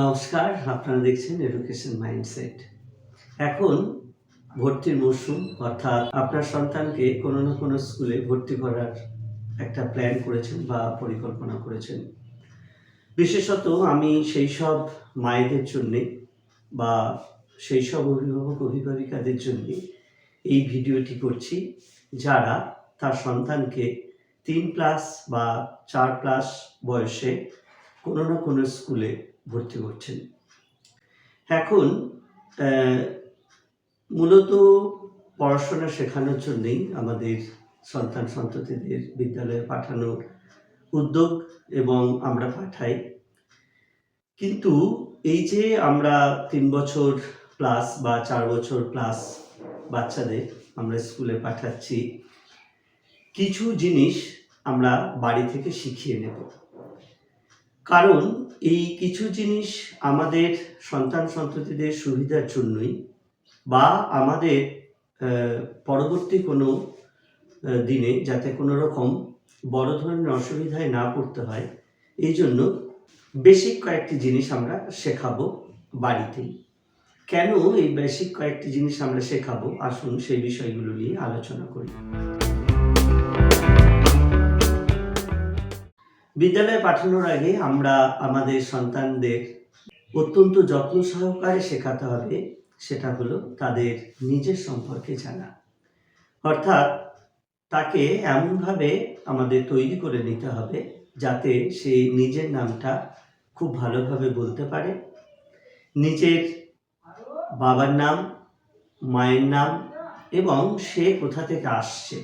নমস্কার, আপনারা দেখছেন এডুকেশন মাইন্ডসেট এখন ভর্তির মরশুম, অর্থাৎ আপনার সন্তানকে কোনো না কোনো স্কুলে ভর্তি করার একটা প্ল্যান করেছেন বা পরিকল্পনা করেছেন। বিশেষত আমি সেই সব মায়েদের জন্যে বা সেই সব অভিভাবক, অভিভাবিকাদের জন্যে এই ভিডিওটি করছি, যারা তার সন্তানকে তিন প্লাস বা চার প্লাস বয়সে কোনো না কোনো স্কুলে ভর্তি করছেন। এখন মূলত পড়াশোনা শেখানোর জন্যেই আমাদের সন্তান সন্ততিদের বিদ্যালয়ে পাঠানোর উদ্যোগ এবং আমরা পাঠাই। কিন্তু এই যে আমরা তিন বছর প্লাস বা চার বছর প্লাস বাচ্চাদের আমরা স্কুলে পাঠাচ্ছি, কিছু জিনিস আমরা বাড়ি থেকে শিখিয়ে নেব। কারণ এই কিছু জিনিস আমাদের সন্তান সন্ততিদের সুবিধার জন্যই বা আমাদের পরবর্তী কোনো দিনে যাতে কোনো রকম বড় ধরনের অসুবিধায় না পড়তে হয়, এই জন্য বেসিক কয়েকটি জিনিস আমরা শেখাবো বাড়িতেই। কেন এই বেসিক কয়েকটি জিনিস আমরা শেখাবো? আসুন সেই বিষয়গুলো নিয়ে আলোচনা করি। বিদ্যালয়ে পাঠানোর আগে আমরা আমাদের সন্তানদের অত্যন্ত যত্ন সহকারে শেখাতে হবে, সেটা হলো তাদের নিজের সম্পর্কে জানা। অর্থাৎ তাকে এমনভাবে আমাদের তৈরি করে নিতে হবে যাতে সে নিজের নামটা খুব ভালোভাবে বলতে পারে। নিজের বাবার নাম, মায়ের নাম এবং সে কোথা থেকে আসছে।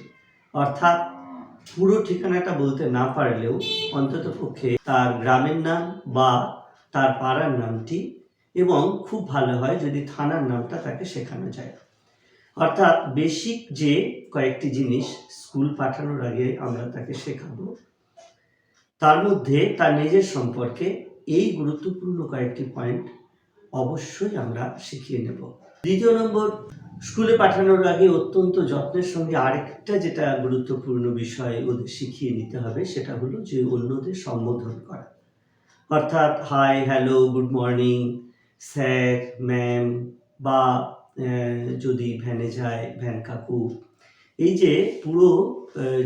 অর্থাৎ পুরো ঠিকানাটা বলতে না পারলেও অন্তত পক্ষে তার গ্রামের নাম বা তার পাড়ার নামটি এবং খুব ভালো হয় যদি থানার নামটা তাকে শেখানো যায়। অর্থাৎ বেসিক যে কয়েকটি জিনিস স্কুল পাঠানোর আগে আমরা তাকে শেখাবো, তার মধ্যে তার নিজের সম্পর্কে এই গুরুত্বপূর্ণ কয়েকটি পয়েন্ট অবশ্যই আমরা শিখিয়ে নেব। দ্বিতীয় নম্বর স্কুলে পাঠানোর আগে অত্যন্ত যত্নের সঙ্গে আরেকটা যেটা গুরুত্বপূর্ণ বিষয় ওদের শিখিয়ে নিতে হবে, সেটা হলো যে অন্যদের সম্বোধন করা। অর্থাৎ, hi, hello, good morning, sir, ma'am বা যদি ভ্যানে যায়, ভ্যান কাকু। এই যে পুরো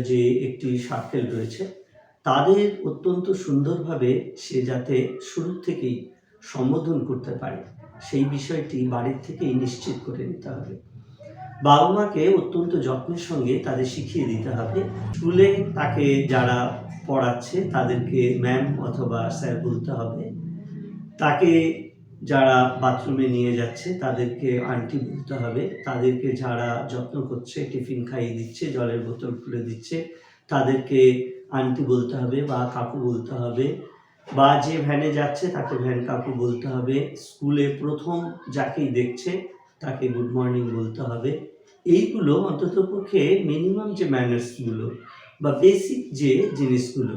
যে একটি সার্কেল রয়েছে, তাদের অত্যন্ত সুন্দরভাবে সে যাতে শুরু থেকেই সম্বোধন করতে পারে। সেই বিষয়টি বাড়ির থেকেই নিশ্চিত করে নিতে হবে। বাবা মাকে অত্যন্ত যত্নের সঙ্গে তাদের শিখিয়ে দিতে হবে। স্কুলে তাকে যারা পড়াচ্ছে তাদেরকে ম্যাম অথবা স্যার বলতে হবে। তাকে যারা বাথরুমে নিয়ে যাচ্ছে তাদেরকে আন্টি বলতে হবে। তাদেরকে যারা যত্ন করছে, টিফিন খাইয়ে দিচ্ছে, জলের বোতল খুলে দিচ্ছে, তাদেরকে আন্টি বলতে হবে বা কাকু বলতে হবে। বা যে ভ্যানে যাচ্ছে, তাকে ভ্যান কাকু বলতে হবে। স্কুলে প্রথম যাকেই দেখছে, তাকে গুড মর্নিং বলতে হবে। এইগুলো অন্তত পক্ষে মিনিমাম যে ম্যানার্সগুলো বা বেসিক যে জিনিসগুলো,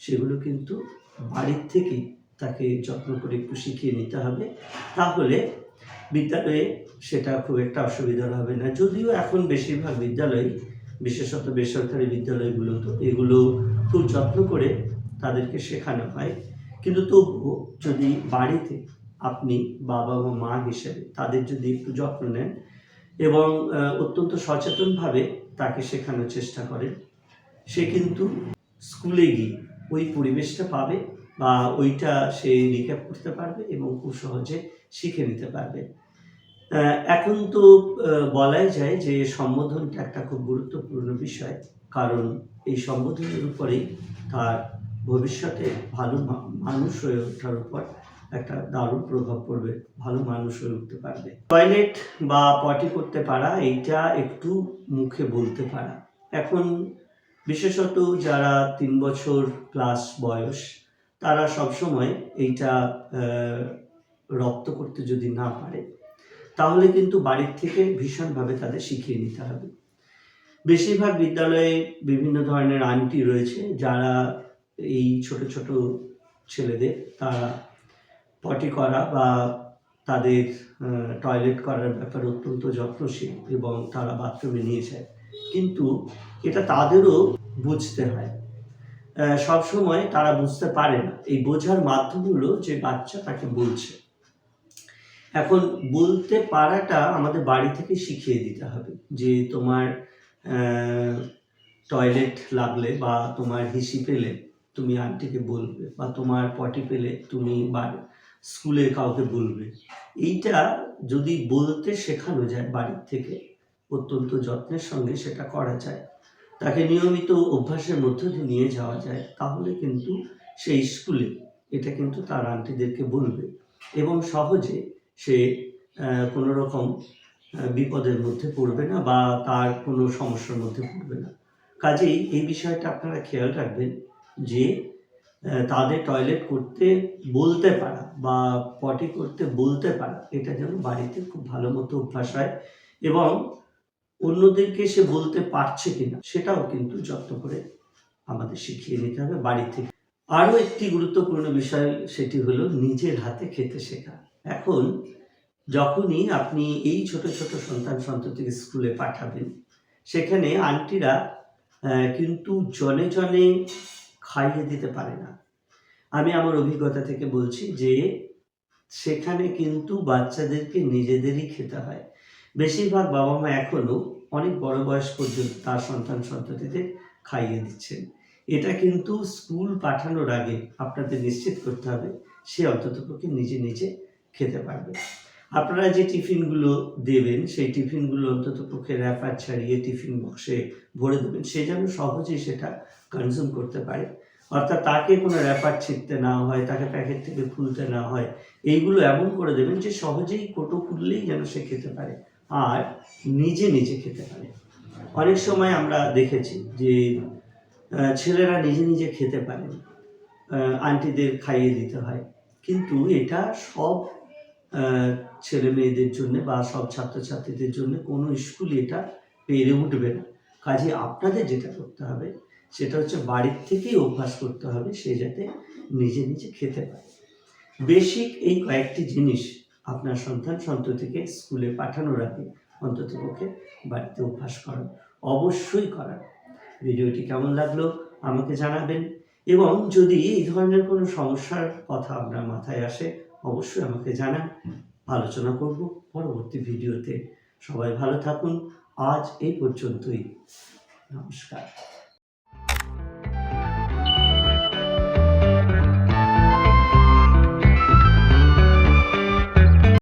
সেগুলো কিন্তু বাড়ির থেকেই তাকে যত্ন করে একটু শিখিয়ে নিতে হবে। তাহলে বিদ্যালয়ে সেটা খুব একটা অসুবিধা হবে না। যদিও এখন বেশিরভাগ বিদ্যালয়, বিশেষত বেসরকারি বিদ্যালয়গুলোতে এগুলো খুব যত্ন করে তাদেরকে শেখানো হয়। কিন্তু তবুও যদি বাড়িতে আপনি বাবা বা মা হিসেবে তাদের যদি একটু যত্ন নেন এবং অত্যন্ত সচেতনভাবে তাকে শেখানোর চেষ্টা করেন, সে কিন্তু স্কুলে গিয়ে ওই পরিবেশটা পাবে বা ওইটা সে রিক্যাপ করতে পারবে এবং খুব সহজে শিখে নিতে পারবে। এখন তো বলাই যায় যে সম্বোধনটা একটা খুব গুরুত্বপূর্ণ বিষয়। কারণ এই সম্বোধনের উপরেই তার ভবিষ্যতে ভালো মানুষ হয়ে ওঠার উপর একটা দারুণ প্রভাব পড়বে, ভালো মানুষ হয়ে উঠতে পারবে। টয়লেট বা পটি করতে পারা, এইটা একটু মুখে বলতে পারা। এখন বিশেষত যারা তিন বছর প্লাস বয়স, তারা সবসময় এইটা রপ্ত করতে যদি না পারে, তাহলে কিন্তু বাড়ির থেকে ভীষণভাবে তাদের শিখিয়ে নিতে হবে। বেশিরভাগ বিদ্যালয়ে বিভিন্ন ধরনের আন্টি রয়েছে, যারা এই ছোট ছোট ছেলেদের তারা পটি করা বা তাদের টয়লেট করার ব্যাপারে অত্যন্ত যত্নশীল এবং তারা বাথরুমে নিয়ে যায়। কিন্তু এটা তাদেরও বুঝতে হয়। সব সময় তারা বুঝতে পারে না। এই বোঝার মাধ্যম হলো যে বাচ্চা তাকে বলছে। এখন বলতে পারাটা আমাদের বাড়ি থেকে শিখিয়ে দিতে হবে যে তোমার টয়লেট লাগলে বা তোমার হিসি পেলে তুমি আন্টিকে বলবে বা তোমার পটি পেলে তুমি বা স্কুলে কাউকে বলবে। এইটা যদি বলতে শেখানো যায় বাড়ির থেকে, অত্যন্ত যত্নের সঙ্গে সেটা করা যায়। তাকে নিয়মিত অভ্যাসের মধ্য দিয়ে নিয়ে যাওয়া যায়, তাহলে কিন্তু সেই স্কুলে এটা কিন্তু তার আন্টিদেরকে বলবে এবং সহজে সে কোনো রকম বিপদের মধ্যে পড়বে না বা তার কোনো সমস্যার মধ্যে পড়বে না। কাজেই এই বিষয়টা আপনারা খেয়াল রাখবেন যে তাদের টয়লেট করতে বলতে পারা বা পটি করতে বলতে পারা, এটা যেন বাড়িতে খুব ভালো মতো অভ্যাস হয় এবং অন্যদেরকে সে বলতে পারছে কিনা, সেটাও কিন্তু যত্ন করে আমাদের শিখিয়ে নিতে হবে বাড়ি থেকে। আরও একটি গুরুত্বপূর্ণ বিষয়, সেটি হলো নিজের হাতে খেতে শেখা। এখন যখনই আপনি এই ছোট ছোট সন্তান সন্ততিকে স্কুলে পাঠাবেন, সেখানে আন্টিরা কিন্তু জনে জনে খাইয়ে দিতে পারে না। আমি আমার অভিজ্ঞতা থেকে বলছি যে, সেখানে কিন্তু বাচ্চাদেরকে নিজেদেরই খেতে হয়। বেশিরভাগ বাবা মা এখনও অনেক বড় বয়স পর্যন্ত তার সন্তান সন্ততিদের খাইয়ে দিচ্ছেন। এটা কিন্তু স্কুল পাঠানোর আগে আপনাদের নিশ্চিত করতে হবে, সে অন্ততপক্ষে নিজে নিজে খেতে পারবে। আপনারা যে টিফিনগুলো দেবেন, সেই টিফিনগুলো অন্ততপক্ষে র্যাপার ছাড়িয়ে টিফিন বক্সে ভরে দেবেন, সে যেন সহজেই সেটা কনজিউম করতে পারে। অর্থাৎ তাকে কোনো র্যাপার ছিঁড়তে না হয়, তাকে প্যাকেট থেকে খুলতে না হয়, এইগুলো এমন করে দেবেন যে সহজেই কোটো খুললেই যেন সে খেতে পারে, আর নিজে নিজে খেতে পারে। অনেক সময় আমরা দেখেছি যে ছেলেরা নিজে নিজে খেতে পারে আন্টিদের খাইয়ে দিতে হয়। কিন্তু এটা সব ছেলে মেয়েদের জন্য বা সব ছাত্রছাত্রীদের জন্য কোনো স্কুলই এটা পেরে উঠবে না। কাজে আপনাদের যেটা করতে হবে সেটা হচ্ছে বাড়ির থেকেই অভ্যাস করতে হবে, সে যাতে নিজে নিজে খেতে পারে। বেসিক এই কয়েকটি জিনিস আপনার সন্তান সন্ততিকে স্কুলে পাঠানোর আগে অন্তত পক্ষে বাড়িতে অভ্যাস করান অবশ্যই করান ভিডিওটি কেমন লাগল আমাকে জানাবেন এবং যদি এই ধরনের কোনো সমস্যার কথা আপনার মাথায় আসে, অবশ্যই আমাকে জানান। আলোচনা করব পরবর্তী ভিডিওতে। সবাই ভালো থাকুন। আজ এই পর্যন্তই। নমস্কার।